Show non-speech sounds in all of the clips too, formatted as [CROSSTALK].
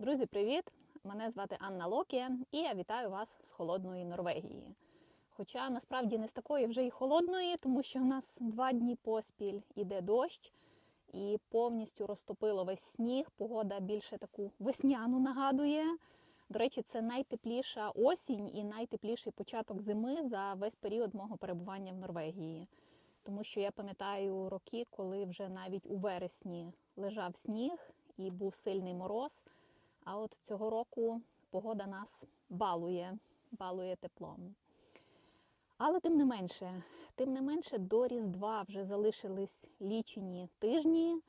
Друзі, привіт! Мене звати Анна Локі, і я вітаю вас з холодної Норвегії. Хоча насправді не з такої вже й холодної, тому що в нас два дні поспіль іде дощ і повністю розтопило весь сніг. Погода більше таку весняну нагадує. До речі, це найтепліша осінь і найтепліший початок зими за весь період мого перебування в Норвегії. Тому що я пам'ятаю роки, коли вже навіть у вересні лежав сніг і був сильний мороз. А от цього року погода нас балує, балує теплом. Але тим не менше, тим не менше, до Різдва вже залишились лічені тижні,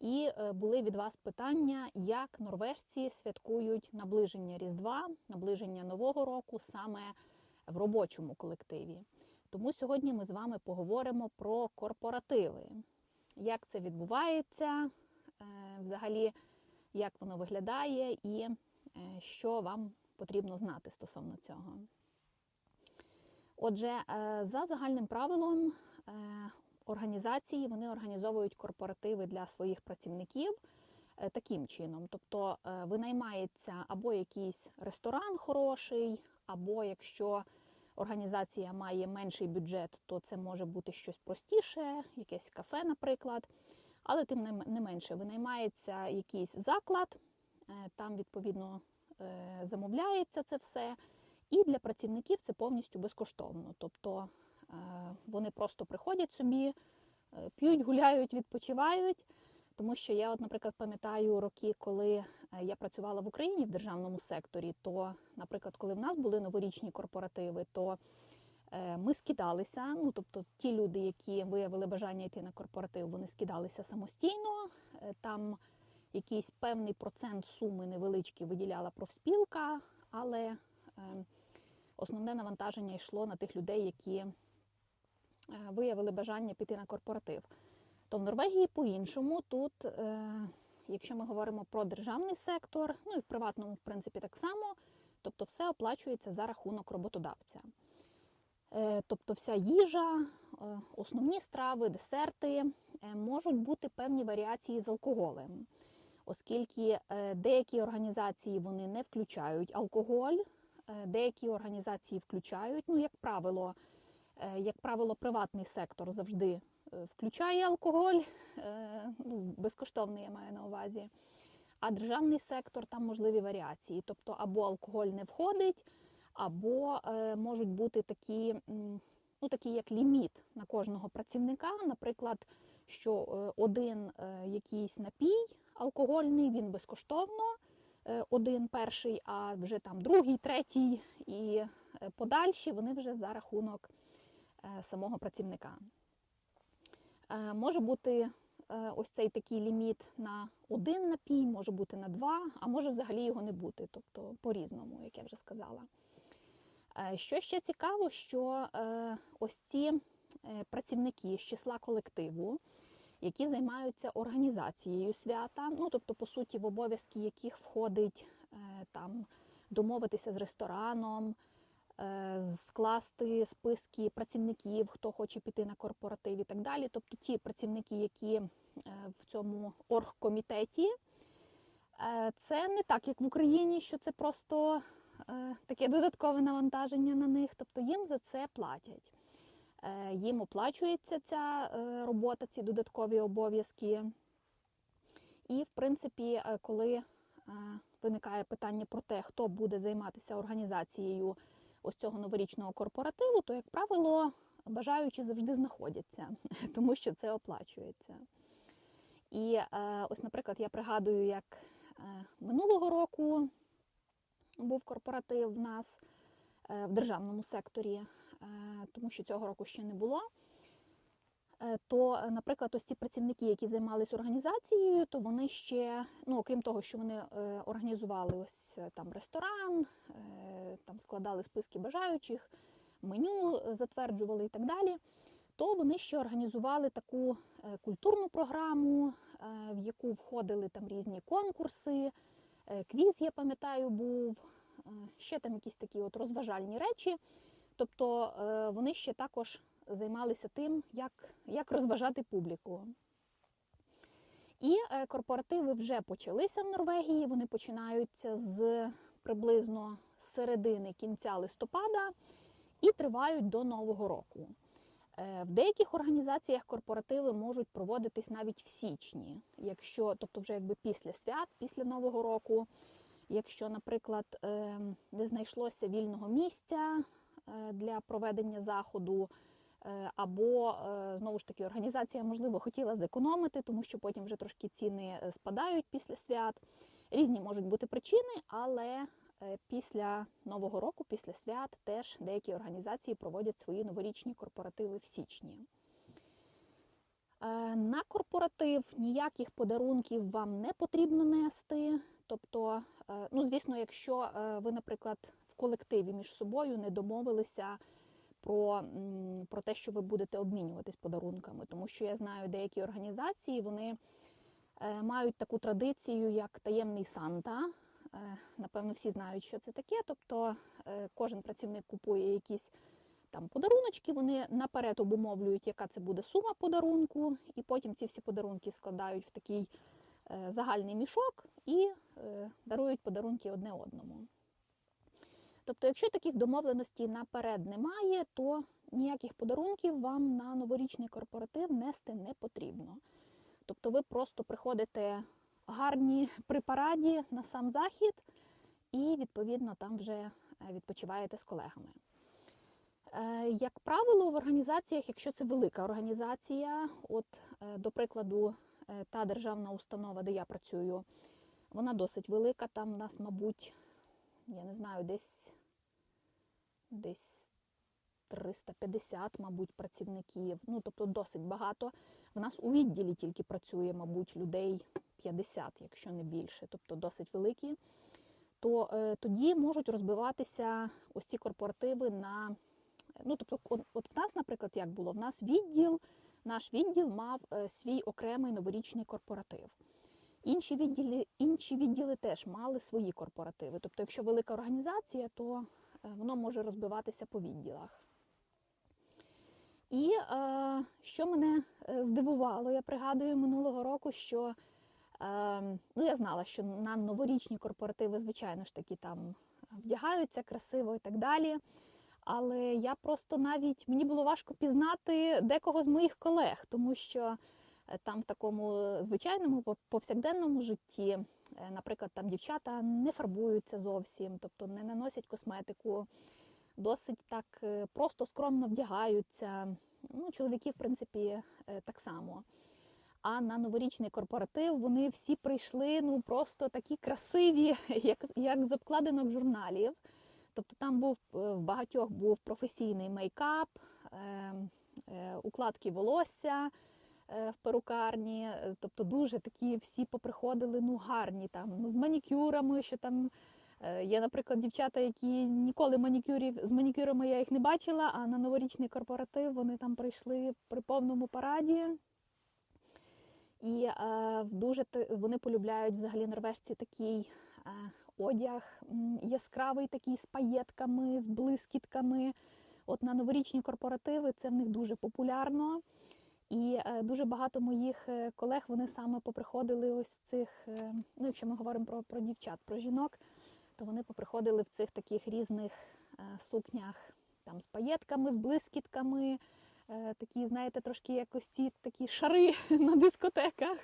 і е, були від вас питання, як норвежці святкують наближення Різдва, наближення Нового року саме в робочому колективі. Тому сьогодні ми з вами поговоримо про корпоративи, як це відбувається, е, взагалі, як воно виглядає і е, що вам потрібно знати стосовно цього. Отже, е, за загальним правилом е, організації вони організовують корпоративи для своїх працівників таким чином. Тобто винаймається або якийсь ресторан хороший, або якщо організація має менший бюджет, то це може бути щось простіше, якесь кафе, наприклад. Але тим не менше винаймається якийсь заклад, там відповідно замовляється це все. І для працівників це повністю безкоштовно. Тобто вони просто приходять собі, п'ють, гуляють, відпочивають. Тому що я, от, наприклад, пам'ятаю роки, коли я працювала в Україні в державному секторі, то, наприклад, коли в нас були новорічні корпоративи, то ми скидалися. Ну, тобто, ті люди, які виявили бажання йти на корпоратив, вони скидалися самостійно. Там якийсь певний процент суми невеличкі виділяла профспілка, але основне навантаження йшло на тих людей, які виявили бажання піти на корпоратив. То в Норвегії по-іншому тут, якщо ми говоримо про державний сектор, ну і в приватному, в принципі, так само, тобто все оплачується за рахунок роботодавця. Тобто вся їжа, основні страви, десерти можуть бути певні варіації з алкоголем, оскільки деякі організації вони не включають алкоголь, деякі організації включають. Ну, як правило, як правило, приватний сектор завжди включає алкоголь, ну, безкоштовний я маю на увазі. А державний сектор там можливі варіації. Тобто або алкоголь не входить, або е, можуть бути такі, ну, такі як ліміт на кожного працівника. Наприклад, що е, один е, якийсь напій алкогольний, він безкоштовно, один перший, а вже там другий, третій і подальші вони вже за рахунок самого працівника. Може бути ось цей такий ліміт на один напій, може бути на два, а може взагалі його не бути, тобто по-різному, як я вже сказала. Що ще цікаво, що ось ці працівники з числа колективу, які займаються організацією свята, ну тобто, по суті, в обов'язки яких входить там домовитися з рестораном, скласти списки працівників, хто хоче піти на корпоратив і так далі. Тобто ті працівники, які в цьому оргкомітеті, це не так, як в Україні, що це просто таке додаткове навантаження на них, тобто їм за це платять. Їм оплачується ця робота, ці додаткові обов'язки. І, в принципі, коли виникає питання про те, хто буде займатися організацією ось цього новорічного корпоративу, то, як правило, бажаючі завжди знаходяться, [LAUGHS] тому що це оплачується. І ось, наприклад, я пригадую, як минулого року був корпоратив в нас в державному секторі, тому що цього року ще не було. То, наприклад, ось ці працівники, які займалися організацією, то вони ще, ну окрім того, що вони організували ось там ресторан, там складали списки бажаючих, меню затверджували і так далі. То вони ще організували таку культурну програму, в яку входили там різні конкурси, квіз, я пам'ятаю, був, ще там якісь такі от розважальні речі. Тобто вони ще також займалися тим, як, як розважати публіку. І е, корпоративи вже почалися в Норвегії. Вони починаються з приблизно середини кінця листопада і тривають до Нового року. Е, В деяких організаціях корпоративи можуть проводитись навіть в січні, якщо, тобто вже якби після свят, після Нового року. Якщо, наприклад, е, не знайшлося вільного місця е, для проведення заходу, е, або знову ж таки організація, можливо, хотіла зекономити, тому що потім вже трошки ціни спадають після свят. Різні можуть бути причини, але після Нового року, після свят, теж деякі організації проводять свої новорічні корпоративи в січні. Е, На корпоратив ніяких подарунків вам не потрібно нести. Тобто, е, ну звісно, якщо е, ви, наприклад, в колективі між собою не домовилися про, про те, що ви будете обмінюватись подарунками, тому що я знаю деякі організації, вони е, мають таку традицію, як таємний Санта. Е, Напевно, всі знають, що це таке. Тобто е, кожен працівник купує якісь там подаруночки, вони наперед обумовлюють, яка це буде сума подарунку, і потім ці всі подарунки складають в такий е, загальний мішок і дарують подарунки одне одному. Тобто, якщо таких домовленостей наперед немає, то ніяких подарунків вам на новорічний корпоратив нести не потрібно. Тобто ви просто приходите гарні при параді на сам захід і, відповідно, там вже е, відпочиваєте з колегами. Е, Як правило, в організаціях, якщо це велика організація, от, е, до прикладу, та державна установа, де я працюю, вона досить велика. Там в нас, мабуть, я не знаю, десь, десь 350, мабуть, працівників. Ну, тобто досить багато. В нас у відділі тільки працює, мабуть, людей 50, якщо не більше, тобто досить великі. То е, тоді можуть розбиватися ось ці корпоративи на Ну, тобто, от, от в нас, наприклад, як було? В нас відділ, наш відділ мав е, свій окремий новорічний корпоратив. Інші відділи, інші відділи теж мали свої корпоративи. Тобто, якщо велика організація, то е, воно може розбиватися по відділах. І е, що мене е, здивувало, я пригадую минулого року, що е, ну, я знала, що на новорічні корпоративи, звичайно ж таки, там вдягаються красиво і так далі. Але я просто навіть мені було важко пізнати декого з моїх колег, тому що е, там в такому звичайному пов- повсякденному житті, е, наприклад, там дівчата не фарбуються зовсім, тобто не наносять косметику, досить так е, просто скромно вдягаються. Ну, чоловіки, в принципі, е, так само. А на новорічний корпоратив вони всі прийшли ну просто такі красиві, [LAUGHS] як, як з обкладинок журналів. Тобто там був е, в багатьох був професійний мейкап, е, е, укладки волосся е, в перукарні. Тобто дуже такі всі поприходили ну гарні там з манікюрами, що там. Е, Є, наприклад, дівчата, які ніколи манікюрів з манікюрами я їх не бачила, а на новорічний корпоратив вони там прийшли при повному параді. І е, дуже вони полюбляють взагалі норвежці такий е, одяг яскравий, такий з паєтками, з блискітками. От на новорічні корпоративи це в них дуже популярно. І е, дуже багато моїх е, колег вони саме поприходили ось цих, е, ну якщо ми говоримо про, про дівчат, про жінок, то вони поприходили в цих таких різних е, сукнях там з паєтками, з блискітками, е, такі, знаєте, трошки якось ці такі шари [LAUGHS] на дискотеках.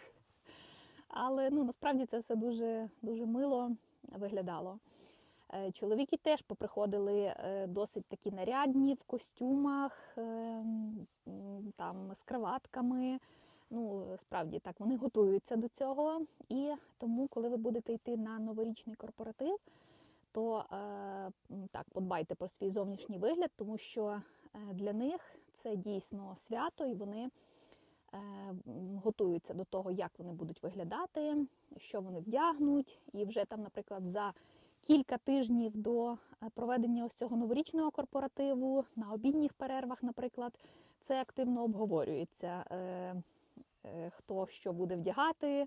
Але ну, насправді це все дуже, дуже мило виглядало. Е, Чоловіки теж поприходили досить такі нарядні в костюмах, там з краватками. Ну, справді так, вони готуються до цього. І тому, коли ви будете йти на новорічний корпоратив, то е, так, подбайте про свій зовнішній вигляд, тому що е, для них це дійсно свято, і вони е, готуються до того, як вони будуть виглядати, що вони вдягнуть. І вже там, наприклад, за кілька тижнів до проведення ось цього новорічного корпоративу на обідніх перервах, наприклад, це активно обговорюється. Хто що буде вдягати,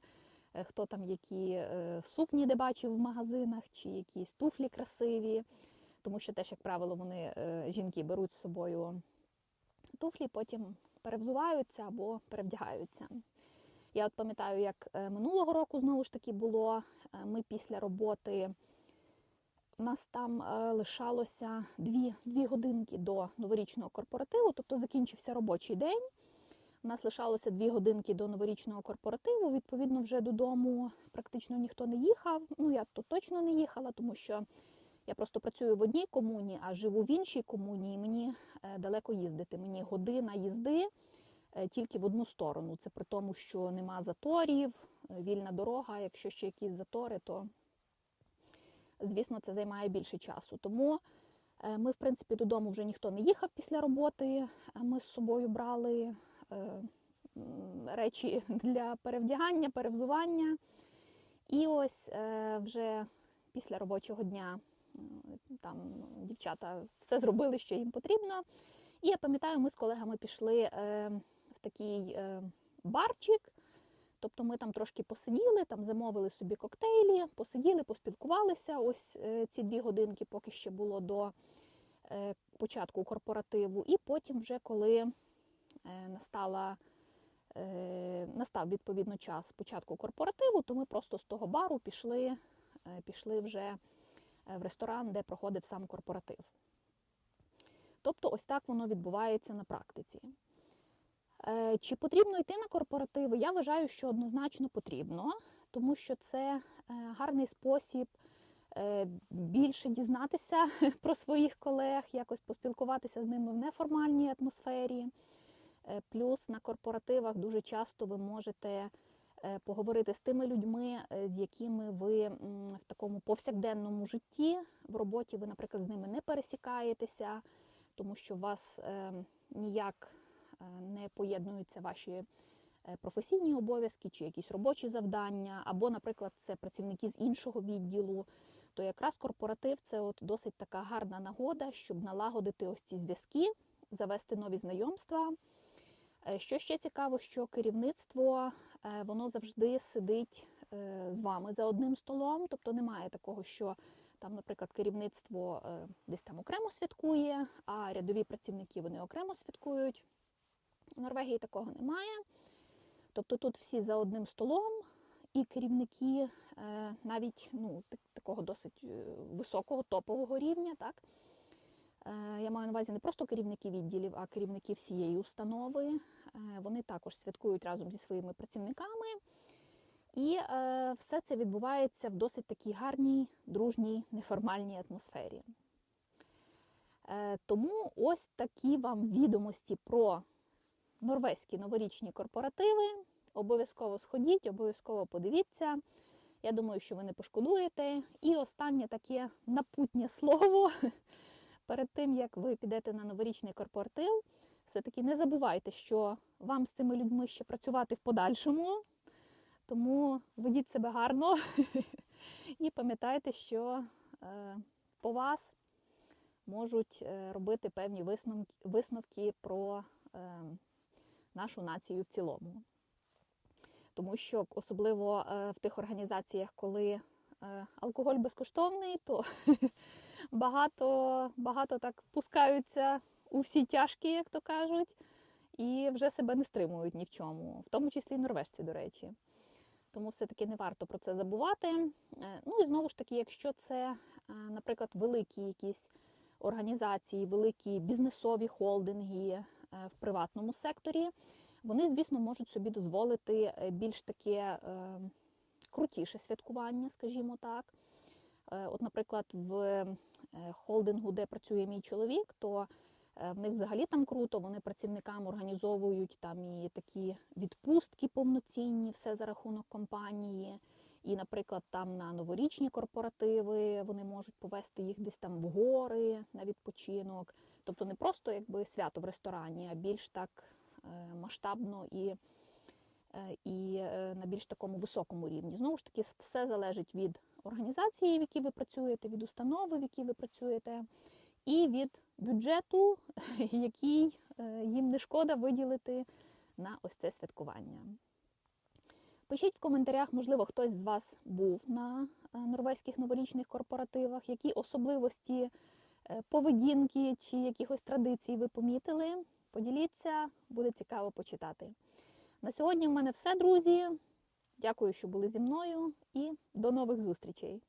хто там які е, сукні де бачив в магазинах, чи якісь туфлі красиві, тому що теж, як правило, вони е, жінки беруть з собою туфлі, потім перевзуваються або перевдягаються. Я от пам'ятаю, як е, минулого року знову ж таки було. е, Ми після роботи у нас там е, лишалося дві годинки до новорічного корпоративу, тобто закінчився робочий день. У нас лишалося дві годинки до новорічного корпоративу. Відповідно, вже додому практично ніхто не їхав. Ну, я тут точно не їхала, тому що я просто працюю в одній комуні, а живу в іншій комуні, і мені е, далеко їздити. Мені година їзди е, тільки в одну сторону. Це при тому, що нема заторів, е, вільна дорога. Якщо ще якісь затори, то звісно це займає більше часу. Тому ми, в принципі, додому вже ніхто не їхав після роботи. Ми з собою брали речі [LAUGHS] для перевдягання, перевзування. І ось е, вже після робочого дня е, там дівчата все зробили, що їм потрібно. І я пам'ятаю, ми з колегами пішли е, в такий е, барчик. Тобто ми там трошки посиділи, там замовили собі коктейлі, посиділи, поспілкувалися. Ось е, ці дві годинки, поки ще було до е, початку корпоративу. І потім, вже коли е, настала, е, настав відповідно час початку корпоративу, то ми просто з того бару пішли, е, пішли вже е, в ресторан, де проходив сам корпоратив. Тобто, ось так воно відбувається на практиці. Е, Чи потрібно йти на корпоративи? Я вважаю, що однозначно потрібно, тому що це е, гарний спосіб е, більше дізнатися [LAUGHS] про своїх колег, якось поспілкуватися з ними в неформальній атмосфері. Е, Плюс на корпоративах дуже часто ви можете е, поговорити з тими людьми, е, з якими ви в такому повсякденному житті в роботі ви, наприклад, з ними не пересікаєтеся, тому що вас ніяк не поєднуються ваші професійні обов'язки чи якісь робочі завдання, або, наприклад, це працівники з іншого відділу. То якраз корпоратив це от досить така гарна нагода, щоб налагодити ось ці зв'язки, завести нові знайомства. Е, Що ще цікаво, що керівництво е, воно завжди сидить е, з вами за одним столом, тобто немає такого, що там, наприклад, керівництво десь там окремо святкує, а рядові працівники вони окремо святкують. У Норвегії такого немає. Тобто тут всі за одним столом, і керівники навіть ну, такого досить високого топового рівня, так? Е, Я маю на увазі не просто керівники відділів, а керівники всієї установи. Е, Вони також святкують разом зі своїми працівниками. І е, все це відбувається в досить такій гарній, дружній, неформальній атмосфері. Тому ось такі вам відомості про норвезькі новорічні корпоративи. Обов'язково сходіть, обов'язково подивіться. Я думаю, що ви не пошкодуєте. І останнє таке напутнє слово перед тим, як ви підете на новорічний корпоратив. Все-таки не забувайте, що вам з цими людьми ще працювати в подальшому. Тому ведіть себе гарно [LAUGHS] і пам'ятайте, що е, по вас можуть е, робити певні висновки, про е, нашу націю в цілому. Тому що особливо в тих організаціях, коли алкоголь безкоштовний, то [LAUGHS] багато, багато так пускаються у всі тяжкі, як то кажуть, і вже себе не стримують ні в чому, в тому числі і норвежці, до речі. Тому все-таки не варто про це забувати. Е, Ну і знову ж таки, якщо це, е, наприклад, великі якісь організації, великі бізнесові холдинги е, в приватному секторі, вони, звісно, можуть собі дозволити е, більш таке е, крутіше святкування, скажімо так. Е, От, наприклад, в е, холдингу, де працює мій чоловік, то е, в них взагалі там круто. Вони працівникам організовують там і такі відпустки повноцінні, все за рахунок компанії. І, наприклад, там на новорічні корпоративи вони можуть повести їх десь там в гори на відпочинок. Тобто не просто якби свято в ресторані, а більш так масштабно і, і е, на більш такому високому рівні. Знову ж таки, все залежить від організації, в якій ви працюєте, від установи, в якій ви працюєте, і від бюджету, [LAUGHS] який е, їм не шкода виділити на ось це святкування. Пишіть в коментарях, можливо, хтось з вас був на е, норвезьких новорічних корпоративах, які особливості е, поведінки чи якихось традицій ви помітили. Поділіться, буде цікаво почитати. На сьогодні в мене все, друзі. Дякую, що були зі мною, і до нових зустрічей!